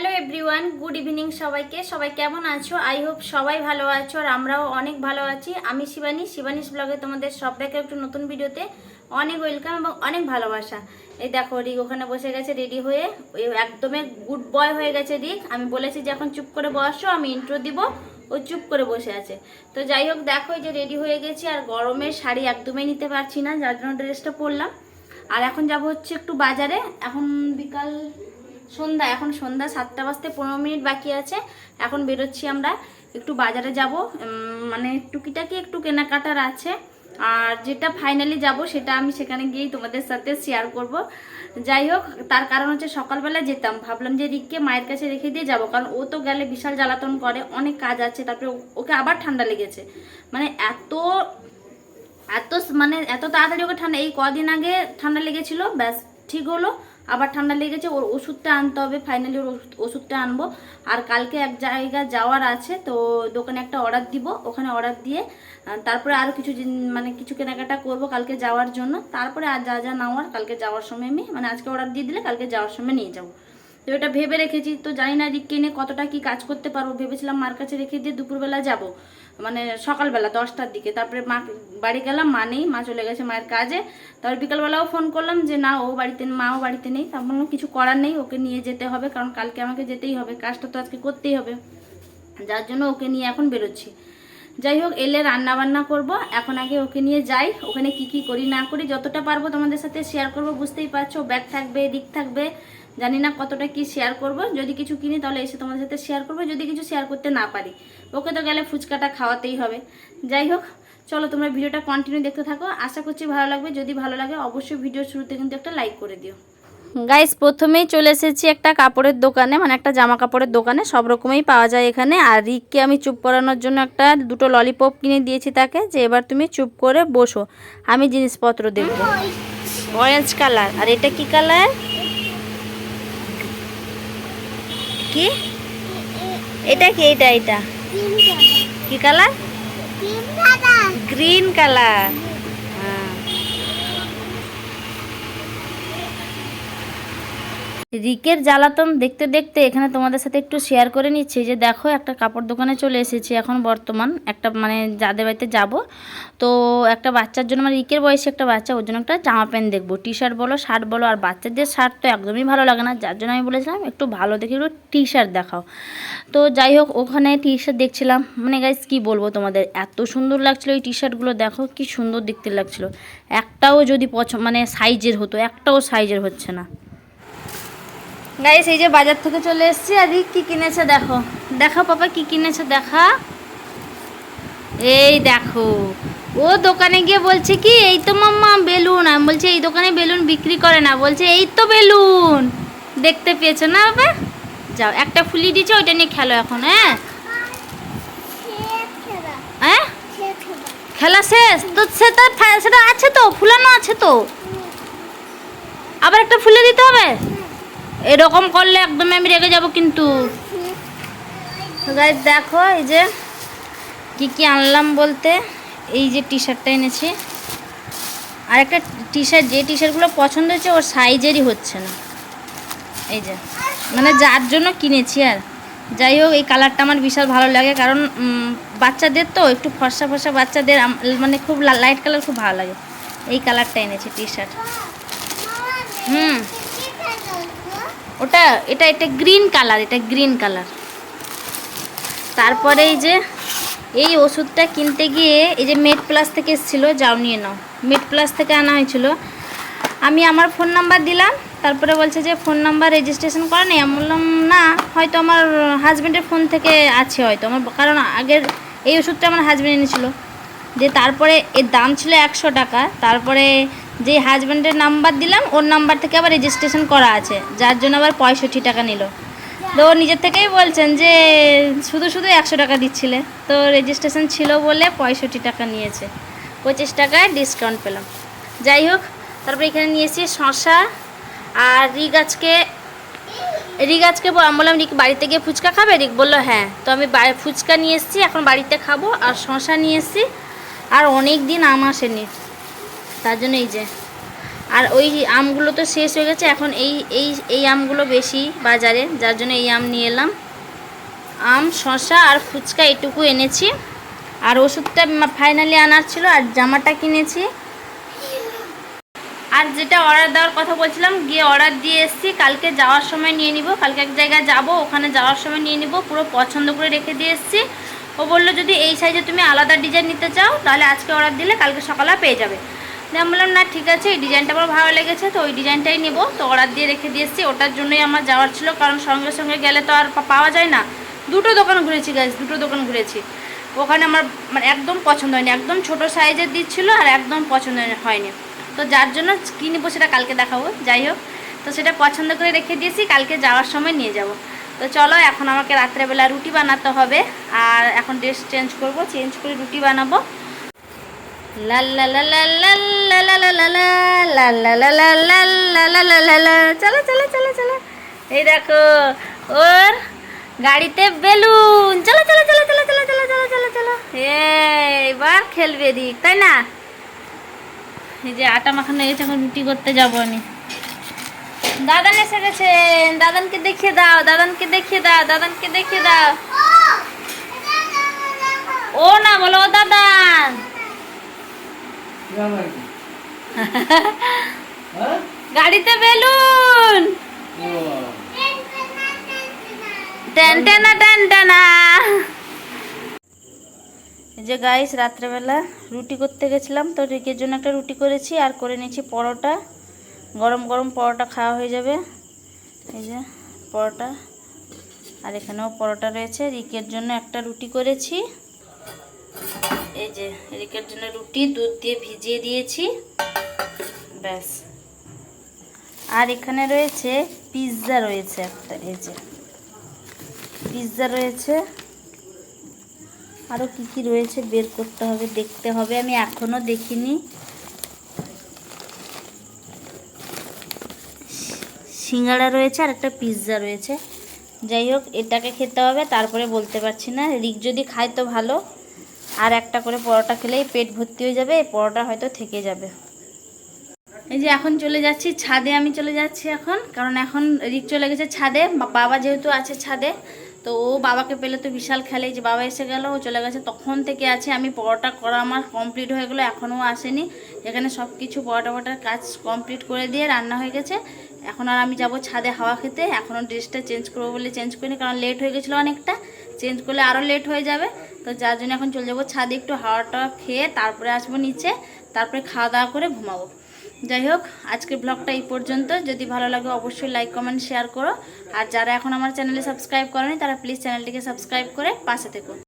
Hello everyone good evening সবাইকে। সবাই কেমন আছো? আই হোপ সবাই ভালো আছো আর আমরাও অনেক ভালো আছি। আমি শিবানী, শিবানীস ব্লগে তোমাদের সব সবাইকে একটু নতুন ভিডিওতে অনেক ওয়েলকাম এবং অনেক ভালোবাসা। এই দেখো, রিক ওখানে বসে গেছে রেডি হয়ে। ওই একদমই গুড বয় হয়ে গেছে রিক। আমি বলেছি যে এখন চুপ করে বসো, আমি ইন্ট্রো দিব, ও চুপ করে বসে আছে। তো যাই হোক, দেখো যে রেডি হয়ে গেছি আর গরমের শাড়ি একদমই নিতে পারছি না, যার জন্য ড্রেসটা পরলাম। আর এখন যাব হচ্ছে একটু বাজারে। এখন বিকাল সন্ধ্যা, এখন সন্ধ্যা সাতটা বাজতে পনেরো মিনিট বাকি আছে। এখন বেরোচ্ছি আমরা, একটু বাজারে যাব। মানে টুকিটাকি একটু কেনাকাটার আছে। আর যেটা ফাইনালি যাব, সেটা আমি সেখানে গিয়েই তোমাদের সাথে শেয়ার করব। যাই হোক, তার কারণ হচ্ছে সকালবেলা যেতাম। ভাবলাম যে রিককে মায়ের কাছে রেখে দিয়ে যাব, কারণ ও তো গেলে বিশাল জ্বালাতন করে, অনেক কাজ আছে, তারপরে ওকে আবার ঠান্ডা লেগেছে। মানে এত এত মানে এত তাড়াতাড়ি ওকে ঠান্ডা, এই কদিন আগে ঠান্ডা লেগেছিল, ব্যাস, ঠিক হলো। আবার ঠান্ডা লেগেছে, ওর ওষুধটা আনতে হবে ফাইনালি ওর ওষুধ- ওষুধটা আনব। আর কালকে এক জায়গা যাওয়ার আছে, তো দোকানে একটা অর্ডার দিব, ওখানে অর্ডার দিয়ে তারপরে আরও কিছু মানে কিছু কেনাকাটা করব কালকে যাওয়ার জন্য। তারপরে আর যা যা নেওয়ার, কালকে যাওয়ার সময় আমি মানে আজকে অর্ডার দিয়ে দিলে কালকে যাওয়ার সময় নিয়ে যাব। তো এটা ভেবে রেখেছি, তো জানি না রিককে নিয়ে কতটা কি কাজ করতে পারব। ভেবেছিলাম মার কাছে রেখে দিয়ে দুপুরবেলা যাব মানে সকালবেলা, দশটার দিকে। তারপরে মা বাড়ি গেলাম, মা নেই, মা চলে গেছে মায়ের কাজে। তারপর বিকালবেলাও ফোন করলাম যে, না, ও বাড়িতে, মাও বাড়িতে নেই। তার বললাম কিছু করার নেই, ওকে নিয়ে যেতে হবে, কারণ কালকে আমাকে যেতেই হবে, কাজটা তো আজকে করতেই হবে। যার জন্য ওকে নিয়ে এখন বেরোচ্ছি। যাই হোক, এলে রান্না বান্না করব। এখন আগে ওকে নিয়ে যাই, ওখানে কি কি করি না করি, যতটা পারব তোমাদের সাথে শেয়ার করব, বুঝতেই পারছ। ব্যাগ থাকবে দিক থাকবে জানি না কতটা কি শেয়ার করব। যদি কিছু কিনি তাহলে এসে তোমাদের সাথে শেয়ার করব। যদি কিছু শেয়ার করতে না পারি, ওকে তো গেলে ফুচকাটা খাওয়াতেই হবে। যাই হোক, চলো তোমরা ভিডিওটা কন্টিনিউ দেখতে থাকো। আশা করছি ভালো লাগবে। যদি ভালো লাগে অবশ্যই ভিডিওর শুরুতে কিন্তু একটা লাইক করে দিও। গাইস প্রথমেই চলে এসেছি একটা কাপড়ের দোকানে মানে একটা জামা কাপড়ের দোকানে। সব রকমই পাওয়া যায় এখানে। আর রিককে আমি চুপ করানোর জন্য একটা দুটো ললিপপ কিনে দিয়েছি তাকে, যে এবার তুমি চুপ করে বসো। আমি জিনিসপত্র দেখব। অরেঞ্জ কালার আর এটা কি কালার কি? এটা কি এটা এটা? কি কালার। Green colour. রিকের জ্বালাতন দেখতে দেখতে এখানে তোমাদের সাথে একটু শেয়ার করে নিচ্ছি যে দেখো একটা কাপড় দোকানে চলে এসেছি এখন বর্তমান। একটা মানে যাদের বাড়িতে যাব, তো একটা বাচ্চার জন্য মানে রিকের বয়সে একটা বাচ্চা, ওর জন্য একটা জামা প্যান্ট দেখব। টি শার্ট বলো শার্ট বলো, আর বাচ্চাদের শার্ট তো একদমই ভালো লাগে না। যার জন্য আমি বলেছিলাম, একটু ভালো দেখে একটু টি শার্ট দেখাও। তো যাই হোক, ওখানে টি শার্ট দেখছিলাম। মানে গাইজ কী বলব তোমাদের? এত সুন্দর লাগছিল এই টি শার্টগুলো দেখো কি সুন্দর দেখতে লাগছিল। একটাও যদি পছন্দ মানে সাইজের হতো, একটাও সাইজের হচ্ছে না। গাইস এই যে বাজার থেকে চলে এসেছি। আর রিক কি কিনেছে দেখো? দেখো পাপা, কি কিনেছে দেখা? এই দেখো। ও দোকানে গিয়ে বলছে কি, এই তো মাম্মা, বেলুন। আমি বলছি, এই দোকানে বেলুন বিক্রি করে না। বলছে, এই তো বেলুন। দেখতে পেয়েছ না বাবা? যাও, একটা ফুলি দিয়েছে, ওইটা নিয়ে খেলো এখন হ্যাঁ? হ্যাঁ? খেলা শেষ? তো সেটা সেটা আছে তো, ফুলানো আছে তো। আবার একটা ফুলে দিতে হবে? এরকম করলে একদম আমি রেগে যাব কিন্তু। গাইজ দেখো, এই যে কি কি আনলাম বলতে? এই যে টি শার্টটা এনেছি। আর একটা টি শার্ট যে টি শার্টগুলো পছন্দ হচ্ছে ওর সাইজেরই হচ্ছে না। এই যে মানে যার জন্য কিনেছি আর। যাই হোক, এই কালারটা আমার বিশাল ভালো লাগে, কারণ বাচ্চাদের তো একটু ফর্সা ফর্সা বাচ্চাদের মানে খুব লাইট কালার খুব ভালো লাগে। এই কালারটা এনেছি টি শার্ট হুম। ওটা, এটা এটা গ্রিন কালার এটা গ্রিন কালার তারপরে এই যে, এই ওষুধটা কিনতে গিয়ে এই যে মেড প্লাস থেকে এসেছিল, যাও নিয়ে নাও। মেড প্লাস থেকে আনা হয়েছিল। আমি আমার ফোন নাম্বার দিলাম, তারপরে বলছে যে ফোন নাম্বার রেজিস্ট্রেশন করা নেই। আমি বললাম, না, হয়তো আমার হাজব্যান্ডের ফোন থেকে আছে হয়তো। আমার কারণ আগের এই ওষুধটা আমার হাজব্যান্ড এনেছিল। যে তারপরে এর দাম ছিল একশো টাকা। তারপরে যে হাজব্যান্ডের নাম্বার দিলাম, ওর নাম্বার থেকে আবার রেজিস্ট্রেশন করা আছে। যার জন্য আবার পঁয়ষট্টি টাকা নিল। তো নিজের থেকেই বলছেন যে, শুধু শুধু একশো টাকা দিচ্ছিলে। তো রেজিস্ট্রেশন ছিল বলে পঁয়ষট্টি টাকা নিয়েছে। পঁচিশ টাকায় ডিসকাউন্ট পেলাম। যাই হোক, তারপরে এখানে নিয়েছি শশা আর রিক আজকে, রিক বললাম, রিক বাড়িতে গিয়ে ফুচকা খাবে? রিক বলল হ্যাঁ। তো আমি ফুচকা নিয়ে এসেছি, এখন বাড়িতে খাব। আর শশা নিয়ে এসেছি। আর অনেক দিন আম আসেনি। তার জন্য এই যে। আর ওই আমগুলো তো শেষ হয়ে গেছে, এখন এই এই এই আমগুলো বেশি বাজারে, যার জন্য এই আম নিয়ে এলাম। আম শশা আর ফুচকা এটুকু এনেছি। আর ওষুধটা ফাইনালি আনার ছিল, আর জামাটা কিনেছি। আর যেটা অর্ডার দেওয়ার কথা বলছিলাম, গিয়ে অর্ডার দিয়ে এসেছি, কালকে যাওয়ার সময় নিয়ে নিব। কালকে এক জায়গায় যাব, ওখানে যাওয়ার সময় নিয়ে নিব, পুরো পছন্দ করে রেখে দিয়ে এসেছি। ও বলল, যদি এই সাইজে তুমি আলাদা ডিজাইন নিতে চাও, তাহলে আজকে অর্ডার দিলে কালকে সকালে পেয়ে যাবে। দিয়ে আমি বললাম, না, ঠিক আছে, এই ডিজাইনটা আমার ভালো লেগেছে, তো ওই ডিজাইনটাই নেব। তো অর্ডার দিয়ে রেখে দিয়ে এসেছি ওটার জন্যই আমার যাওয়ার ছিল, কারণ সঙ্গে সঙ্গে গেলে তো আর পাওয়া যায় না। দুটো দোকান ঘুরেছি গাছ দুটো দোকান ঘুরেছি। ওখানে আমার মানে একদম পছন্দ হয়নি, একদম ছোট সাইজের দিচ্ছিল আর একদম পছন্দ হয়নি তো যার জন্য কী নেব সেটা কালকে দেখাবো, যাই হোক। তো সেটা পছন্দ করে রেখে দিয়েছি, কালকে যাওয়ার সময় নিয়ে যাব। তো চলো, এখন আমাকে রাত্রেবেলা রুটি বানাতে হবে, আর এখন ড্রেস চেঞ্জ করব চেঞ্জ করে রুটি বানাবো। চলো চলো চলো চলো এই দেখো, ওর গাড়িতে বেলুন চলো চলো চলো চলো চলো চলো চলো চলো চলো এবার খেলবে দিক তাই না এই যে আটা মাখানো গেছে এখন রুটি করতে যাব আমি দাদান এসে গেছেন দাদানকে দেখিয়ে দাও, দাদানকে দেখিয়ে দাও, দাদানকে দেখিয়ে দাও। ও না, বলো ও দাদান। গাড়িতে বেলুন। যে গাইস রাত্রেবেলা রুটি করতে গেছিলাম তো রিকের জন্য একটা রুটি করেছি আর করে নিয়েছি পরোটা। গরম গরম পরোটা খাওয়া হয়ে যাবে। এই যে পরোটা। আর এখানেও পরোটা রয়েছে। রিকের জন্য একটা রুটি করেছি। এই যে রিকের জন্য রুটি, দুধ দিয়ে ভিজিয়ে দিয়েছি। ব্যাস। আর এখানে রয়েছে পিৎজা রয়েছে একটা, এই যে। পিৎজা রয়েছে। আরও কি কি রয়েছে বের করতে হবে, দেখতে হবে। আমি এখনও দেখিনি। সিঙ্গাড়া রয়েছে আর একটা পিৎজা রয়েছে। যাই হোক, এটাকে খেতে হবে, তারপরে বলতে পারছি না। রিক যদি খায় তো ভালো। আর একটা করে পরোটা খেলেই পেট ভর্তি হয়ে যাবে, পরোটা হয়তো থেকে যাবে। এই যে এখন চলে যাচ্ছি, ছাদে আমি চলে যাচ্ছি এখন, কারণ এখন রিক চলে গেছে ছাদে বাবা যেহেতু আছে ছাদে, তো ও বাবাকে পেলে তো বিশাল খেলে যে বাবা এসে গেল, ও চলে গেছে, তখন থেকে আছে, আমি পরোটা করা আমার কমপ্লিট হয়ে গেলো, এখনও আসেনি। এখানে সব কিছু পরোটা পরোটার কাজ কমপ্লিট করে দিয়ে রান্না হয়ে গেছে। এখন আর আমি যাব ছাদে হাওয়া খেতে, এখনও ড্রেসটা চেঞ্জ করব বলে চেঞ্জ করিনি, কারণ লেট হয়ে গেছিল অনেকটা চেঞ্জ করলে আরও লেট হয়ে যাবে। তো যার জন্য এখন চলে যাব ছাদে একটু হাওয়াটা খেয়ে তারপরে আসব নিচে, তারপরে খাওয়া দাওয়া করে ঘুমাবো। যাই হোক, আজকের ব্লগটা এই পর্যন্ত। যদি ভালো লাগে অবশ্যই লাইক কমেন্ট শেয়ার করো। আর যারা এখন আমার চ্যানেলে সাবস্ক্রাইব করেনি, তারা প্লিজ চ্যানেলটিকে সাবস্ক্রাইব করে পাশে থেকো।